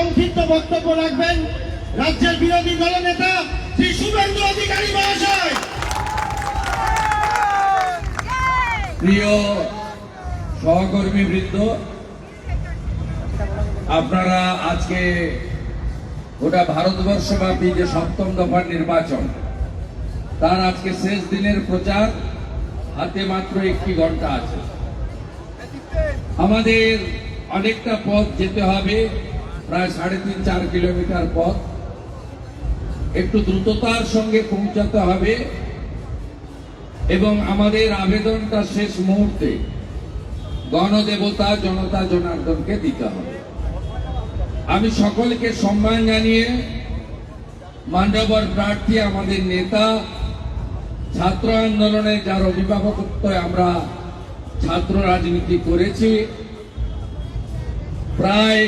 সংক্ষিপ্ত বক্তব্য রাখবেন রাজ্যের বিরোধী দলনেতা শ্রী শুভেন্দু অধিকারী মহাশয়। প্রিয় সহকর্মী বৃন্দ, আপনারা আজকে গোটা ভারতবর্ষব্যাপী যে সপ্তম দফার নির্বাচন, তার আজকে শেষ দিনের প্রচার, হাতে মাত্র একটি ঘণ্টা আছে। আমাদের অনেকটা পথ যেতে হবে। প্রায় সাড়ে তিন, চার কিলোমিটার পথ। একটু দ্রুততার সঙ্গে পৌঁছাতে হবে এবং আমাদের আবেদনটা শেষ মুহূর্তে গণদেবতা, জনতা, জনার্দনকে দিতে হবে। আমি সকলকে সম্মান জানিয়ে মান্ডবর প্রার্থী আমাদের নেতা, ছাত্র আন্দোলনে যার অভিভাবকত্ব আমরা ছাত্র রাজনীতি করেছি, প্রায়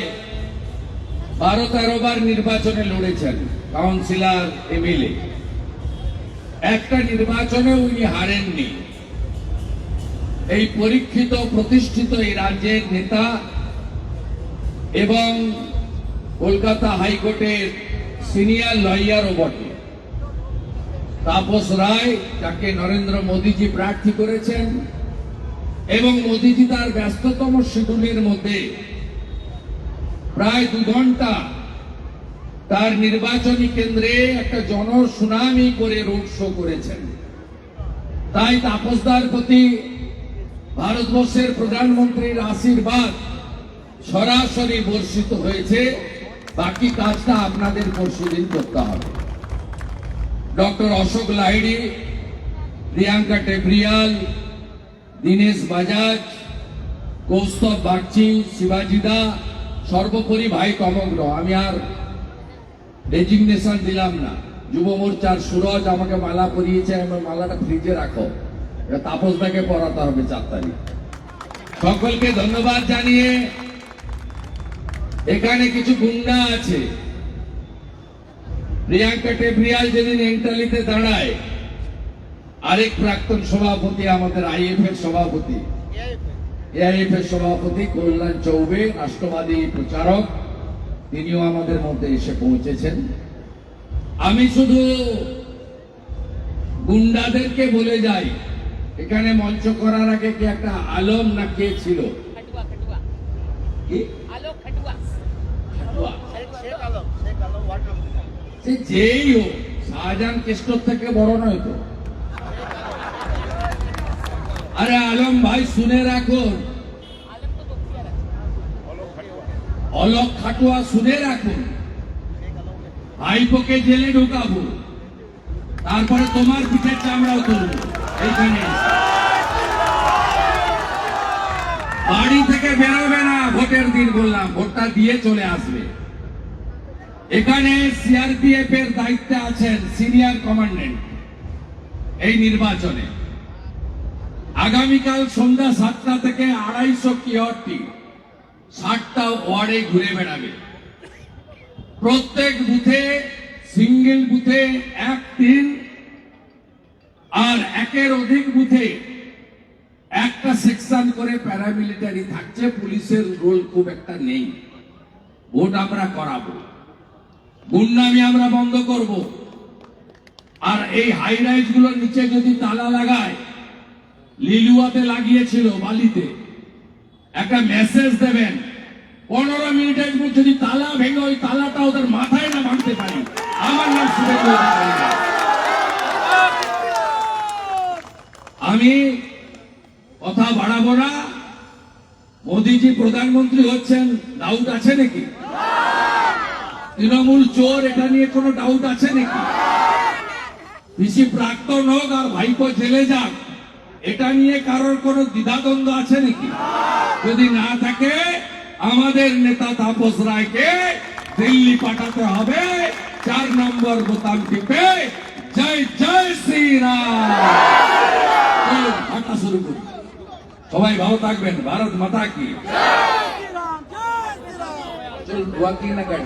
বারো তেরো বার নির্বাচনে লড়েছেন কাউন্সিলর এমএলএ। একটা নির্বাচনে উনি হারেননি। এই পরীক্ষিত, প্রতিষ্ঠিত এই রাজ্যের নেতা এবং কলকাতা হাইকোর্টের সিনিয়র লয়ারও বটে। তাপস রায়, যাকে নরেন্দ্র মোদীজি প্রার্থী করেছেন, এবং মোদীজি তার ব্যস্ততম শিডিউলের মধ্যে প্রায় দু ঘণ্টা তার নির্বাচনী কেন্দ্রে একটা জনসুনামি করে রোড শো করেছেন। তাই তাপসদার প্রতি ভারতবর্ষের প্রধানমন্ত্রীর আশীর্বাদ সরাসরি বর্ষিত হয়েছে। বাকি কাজটা আপনাদের পরশুদিন করতে হবে। ডক্টর অশোক লাহিড়ি, প্রিয়াঙ্কা টেবরিয়াল দীনেশ বাজাজ, কৌস্তব বাগচি শিবাজিদা সর্বোপরি ভাই কমগ্র আমি আর রেজিগনেশন দিলাম না। যুব মোর্চার সুরজ আমাকে মালা পরিয়েছে আমার মালাটা ফ্রিজে রাখো। এটা তাপস দাকে পড়াতে হবে চার তারিখ। সকলকে ধন্যবাদ জানিয়ে এখানে কিছু গুন্ডা আছে। প্রিয়াঙ্কা টেবরিয়াল যেদিন এন্টালিতে দাঁড়ায়, আরেক প্রাক্তন সভাপতি আমাদের আইএফ এর সভাপতি। এআইএফের সভাপতি কল্যাণ চৌবে রাষ্ট্রবাদী প্রচারক তিনিও আমাদের মধ্যে এসে পৌঁছেছেন। আমি শুধু গুন্ডাদেরকে বলে যাই এখানে মঞ্চ করার আগে কি একটা আলম না কে ছিল? যেই হোক শাহজাহান কেষ্টর থেকে বড় নয় তো? আরে আলম ভাই, শুনে রাখুন অলক খাটুয়া, শুনে রাখুন ভাইপোকে জেলে ঢুকাবো। তারপরে তোমার পিঠে চামড়াও তুলবো। এইখানে। বাড়ি থেকে বেরোবে না, ভোটের দিন বললাম। ভোটটা দিয়ে চলে আসবে। এখানে সিআরপিএফ এর দায়িত্বে আছেন সিনিয়র কমান্ডেন্ট। এই নির্বাচনে। আগামীকাল সন্ধ্যা সাতটা থেকে আড়াইশো কিয়রটি, ষাটটা ওয়ার্ডে ঘুরে বেড়াবে। প্রত্যেক বুথে, সিঙ্গেল বুথে এক তিন, আর একের অধিক বুথে একটা সেকশন করে প্যারামিলিটারি থাকছে, পুলিশের রোল খুব একটা নেই। ভোট আমরা করাবো। গুন্ডামি আমরা বন্ধ করব। আর এই হাই রাইজগুলোর নিচে যদি তালা লাগায় লিলুয়াতে লাগিয়েছিল বালিতে। একটা মেসেজ দেবেন। পনেরো মিনিটের মধ্যে যদি তালা ভেঙে ওই তালাটা ওদের মাথায় না ভাঙতে পারি। আমার নাম আমি কথা বাড়াবো না। মোদিজি প্রধানমন্ত্রী হচ্ছেন ডাউট আছে নাকি? তৃণমূল চোর, এটা নিয়ে কোনো ডাউট আছে নাকি? পিসি প্রাক্তন হোক আর ভাইপো জেলে যাক। এটা নিয়ে কারোর কোনো দ্বিধাদ্বন্দ্ব আছে নাকি? যদি না থাকে আমাদের নেতা তাপস রায়কে দিল্লি পাঠাতে হবে। চার নম্বর বোতাম টিপে জয় জয় শ্রীরাম। হাঁটা শুরু করি। সবাই ভালো থাকবেন। ভারত মাতা কি? চল না গাড়ি